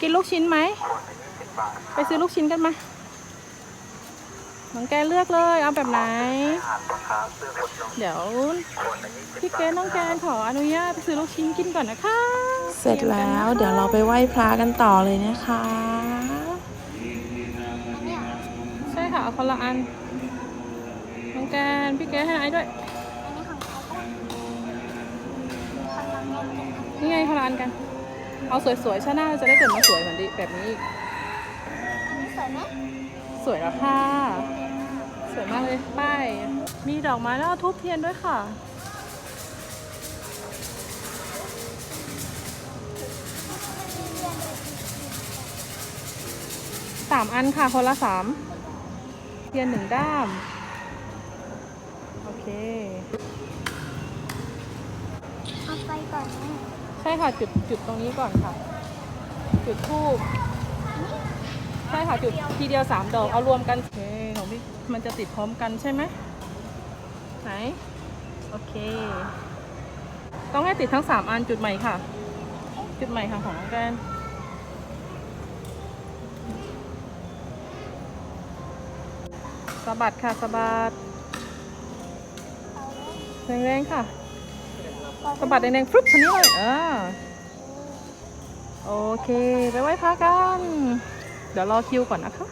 กินลูกชิ้นไหม ไปซื้อลูกชิ้นกันมาน้องแกเลือกเลยเอาแบบไหน เดี๋ยวพี่เกน้องแกนขออนุญาตไปซื้อลูกชิ้นกินก่อนนะคะ เสร็จแล้วเดี๋ยวเราไปไหว้พระกันต่อเลยนะคะ ใช่ค่ะเอาคนละอัน น้องแกนพี่เกให้ไอ้ด้วย นี่ไงคนละอันกัน เอาสวยๆชาหน้าจะได้เกิดมาสวยเหมือนดิแบบนี้อีกสวยไหมสวยแล้วค่ะ สวยมากเลยป้ายมีดอกไม้แล้วทูบเทียนด้วยค่ะสามอันค่ะ คนละสามเทียนหนึ่งด้าม โอเค เอาไปก่อนนะ ใช่ค่ะจุดจุดตรงนี้ก่อนค่ะ จุดทูบใช่ค่ะจุดทีเดียวสามดอกเอารวมกันโอเคของพี่มันจะติดพร้อมกันใช่ไหมไหนโอเค ต้องให้ติดทั้งสามอันจุดใหม่ค่ะ จุดใหม่ค่ะของน้องแกนสะบัดค่ะสะบัดแรงๆค่ะ สะบัดแดงๆฟลุ๊ปคนนี้เลยเออโอเค ไปไหว้พระกัน เดี๋ยวรอคิวก่อนนะคะ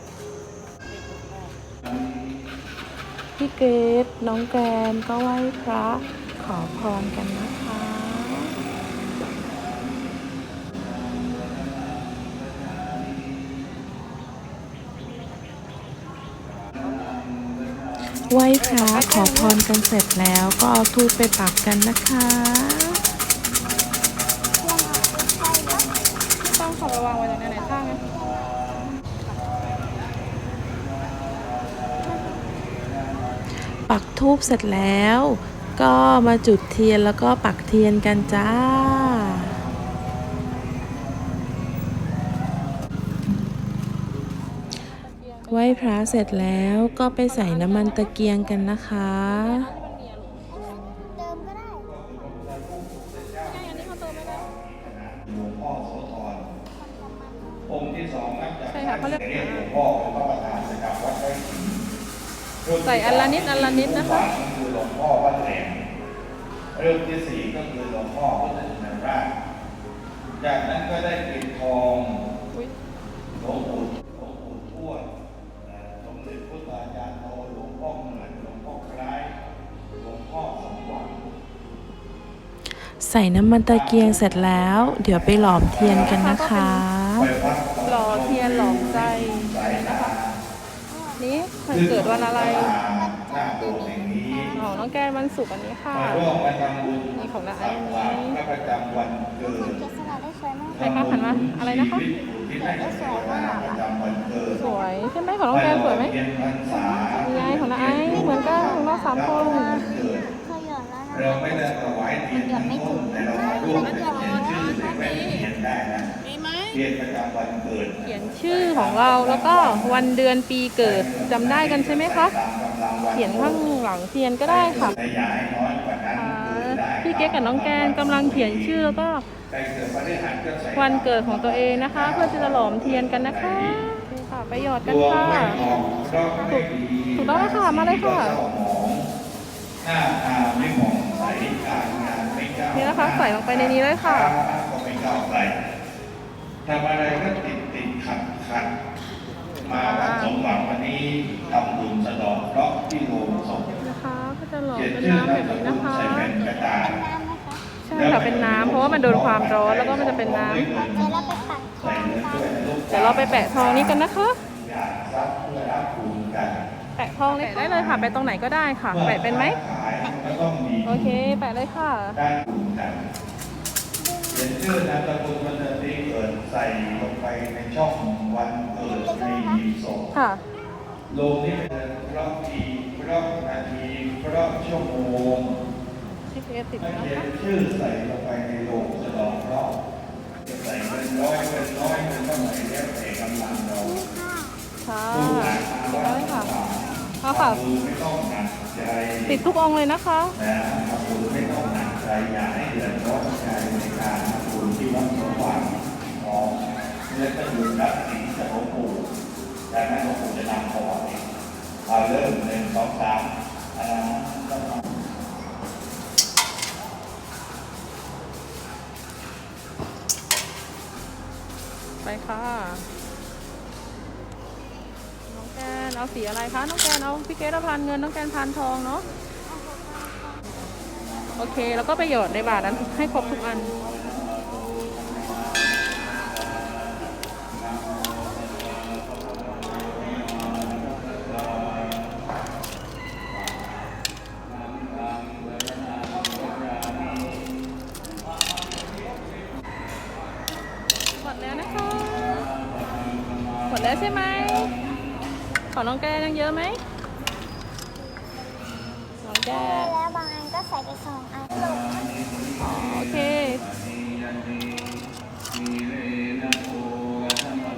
พี่เกดน้องแกนก็ไหว้พระขอพรกันนะคะ ไหว้พระขอพรกันเสร็จแล้วก็เอาทูปไปปักกันนะคะไม่ต้องขอระวังไว้ตรงนี้ไหนข้างไงปักทูบเสร็จแล้ว ก็มาจุดเทียนแล้วก็ปักเทียนกันจ้า ไหว้พระเสร็จแล้วก็ไปใส่น้ำมันตะเกียงกันนะคะ เติมก็ได้หลวงพ่อโสธรองค์ที่สองนับจากใช่ค่ะเขาเรียกเรียกหลวงพ่อเป็นพระประธานนะครับวัดไร่ขิงรุ่ที่ใส่อันละนิดอันละนิดนะคะสามก็คือหลวงพ่อวัดแหลมเรื่องที่สี่ก็คือหลวงพ่อพุทธชินราชจากนั้นก็ได้ปิดทองอุ๊ยหลวงปู่หลวงปู่ ใส่น้ำมันตะเกียงเสร็จแล้ว เดี๋ยวไปหลอมเทียนกันนะคะ หล่อเทียนหลอมใจนี่มันเกิดวันอะไรหน้าโบสถ์แห่งน้องแกนวันศุกร์อันนี้ค่ะนี่ของน้าไอ้ตักนี้บาตรพระประจำวันเกิดเกสรได้สวยมากใครคะหันมาอะไรนะคะชีวิตที่ได้เกิดมากสวยใช่ไหมของน้องแกนสวยไหมเทียานี่ไงของน้าไอ้เหมือนกันของเราสามคนวัน เกิดเคยหยอดแล้วนะเราไม่ได้ถวายเทียนทั้งต้นแต่เรามาร่วมเขียนชื่อในแผ่นเทียนได้นะมีไหมเทียนประจำวันเกิดเขียนชื่อของเราแล้วก็วันเดือนปีเกิดจำได้กันใช่ไหมคะเขียนข้างหลังเทียนก็ได้ค่ะพี่เก๊กกับน้องแกนกำลังเขียนชื่อแล้วก็วันเกิดของตัวเองนะคะ เพื่อจะหลอมเทียนกันนะคะค่ะไปหยอดกันค่ะถูกต้องแล้วค่ะมาเลยค่ะก็เศร้าหมองหน้าตาไม่หมอง นไม่ก้าวนี่นะคะใส่ลงไปในนี้เลยค่ะก็ไม่ก้าวไกลทำอะไรก็ติดติดขัดขัดมาวัดสมหวังวันนี้ทำบุญสะเดอกเคราะห์ที่โรงศพนะคะก็จะหลอมเขียนเป็นชื่อน้ำนาแบมบสนี้กุนะลคะใส่แผ่นกระดาษน้ำไหมคะใช่ค่ะเป็นน้ำเพราะว่ามันโดนความร้อนแล้วก็มันจะเป็นน้ำเดี๋ยวเราไปปักทองกันเดี๋ยวเราไปแปะทองนี้กันนะคะ อยากทรัพย์เพื่อรับบุญกันแปะทองเลยได้เลยค่ะ แปะตรงไหนก็ได้ค่ะ แปะเป็นไหมขายก็ต้องมีโอเค แปะเลยค่ะได้บุญกันเขียนชื่อนามสกุลวันเดือนปีเกิดใส่ลงไปในช่องวันเกิดในหีบศพค่ะลงนี่เป็นรอบทีรอบนาทีรอบชั่วโมงที่เอติดถ้านะเขียนคะชื่อใส่ลงไปในโลงสะดอกรอบจะใส่เป็นร้อยเป็นร้อยเป็นเท่าไหร่แล้วแต่กำลังเราค่ะลูกหลานมาได้วัดค่ะต่าง เอาค่ะไม่ต้องหนักใจติดทุกองเลยนะคะนะทำบุญไม่ต้องหนักใจอย่าให้เดือดร้อนใจในการทำบุญที่วัดสว่างของแล้วก็อยู่รับสีจากหลวงปู่จากนั้นหลวงปู่จะนำถวายเอาเริ่มหนึ่งสองสามอันนั้นก็ทำไปค่ะ เอาสีอะไรคะน้องแกนเอาพี่เกดเอาพานเงินน้องแกนพานทองเนาะโอเค แล้วก็ไปหยอดในบาทนั้นให้ครบทุกอัน หมดแล้วนะคะ หมดแล้วใช่ไหม ของน้องแกนยังเยอะไหมน้องแกนแล้วบางอันก็ใส่ไปสองอันโอเค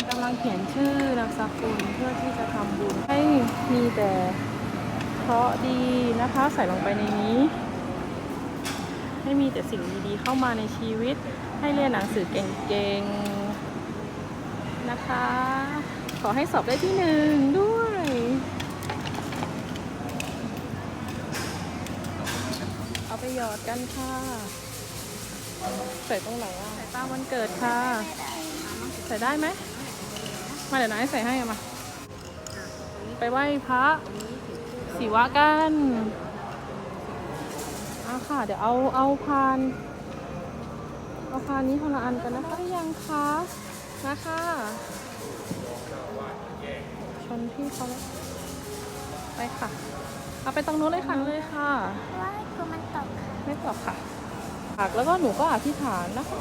กำลังเขียนชื่อนามสกุลเพื่อที่จะทำบุญให้มีแต่เคราะห์ดีนะคะใส่ลงไปในนี้ ให้มีแต่สิ่งดีๆเข้ามาในชีวิต ให้เรียนหนังสือเก่งๆ นะคะ ขอให้สอบได้ที่หนึ่งด้วย เอาไปหยอดกันค่ะ ใส่ตรงไหนอะ ใส่ตามวันเกิดค่ะ ใส่ได้ไหม มาเดี๋ยวน้าให้ใส่ให้อะมา ไปไหว้พระศิวะกันเอาค่ะ เดี๋ยวเอาเอาพาน เอาพานนี้คนละอันกันนะคะได้ยังคะนะคะ นที่เขาแล้วไปค่ะ เอาไปตรงนู้นเลยค่ะเลยค่ะว่าคือมันตกค่ะไม่ตอบค่ะปากแล้วก็หนูก็อธิษฐานนะคะ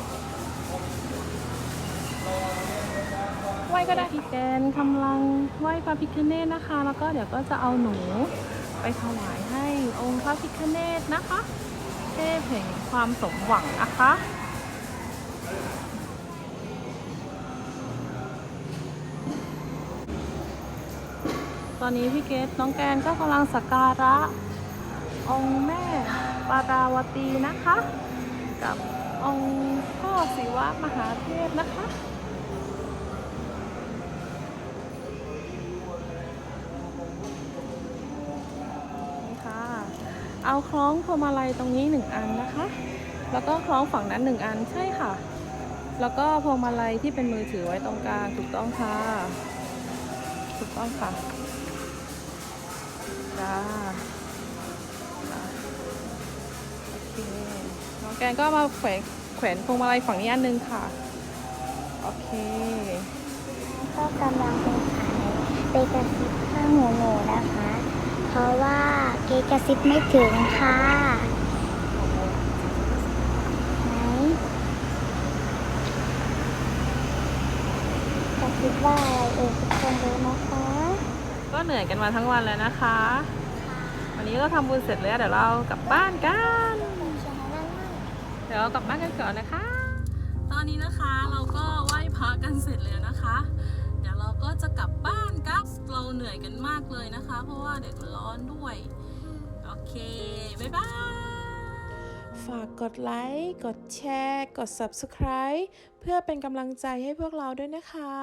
ไหวก็ได้พี่แกนกำลังไหวพระพิคเนตนะคะ แล้วก็เดี๋ยวก็จะเอาหนูไปถวายให้องค์พระพิคเนตนะคะ เทพแห่งความสมหวังนะคะ ตอนนี้พี่เกดน้องแกนก็กำลังสักการะ องค์แม่ปาราวตีนะคะ กับองค์พ่อศิวะมหาเทพนะคะนี่ค่ะ เอาคล้องพวงมาลัยตรงนี้หนึ่งอันนะคะ แล้วก็คล้องฝั่งนั้นหนึ่งอันใช่ค่ะ แล้วก็พวงมาลัยที่เป็นมือถือไว้ตรงกลางถูกต้องค่ะถูกต้องค่ะ จ้าโอเคน้องแกนก็มาแขวนแขวนพวงมาลัยฝั่งนี้อันนึงค่ะ โอเค ก็กำลังเป็นขายไปกระซิบข้างหูหนูนะคะ เพราะว่าเกกระซิบไม่ถึงค่ะไหนกระซิบว่าอะไรเอ่ยทุกคนรู้นะคะ ก็เหนื่อยกันมาทั้งวันแล้วนะคะ วันนี้ก็ทำบุญเสร็จแล้วเดี๋ยวเรากลับบ้านกัน เดี๋ยวเรากลับบ้านกันก่อนนะคะ ตอนนี้นะคะเราก็ไหว้พระกันเสร็จแล้วนะคะ เดี๋ยวเราก็จะกลับบ้านกันเราเหนื่อยกันมากเลยนะคะ เพราะว่าเด็กร้อนด้วย โอเค บ๊ายบาย ฝากกดไลค์ กดแชร์ กด Subscribe เพื่อเป็นกำลังใจให้พวกเราด้วยนะคะ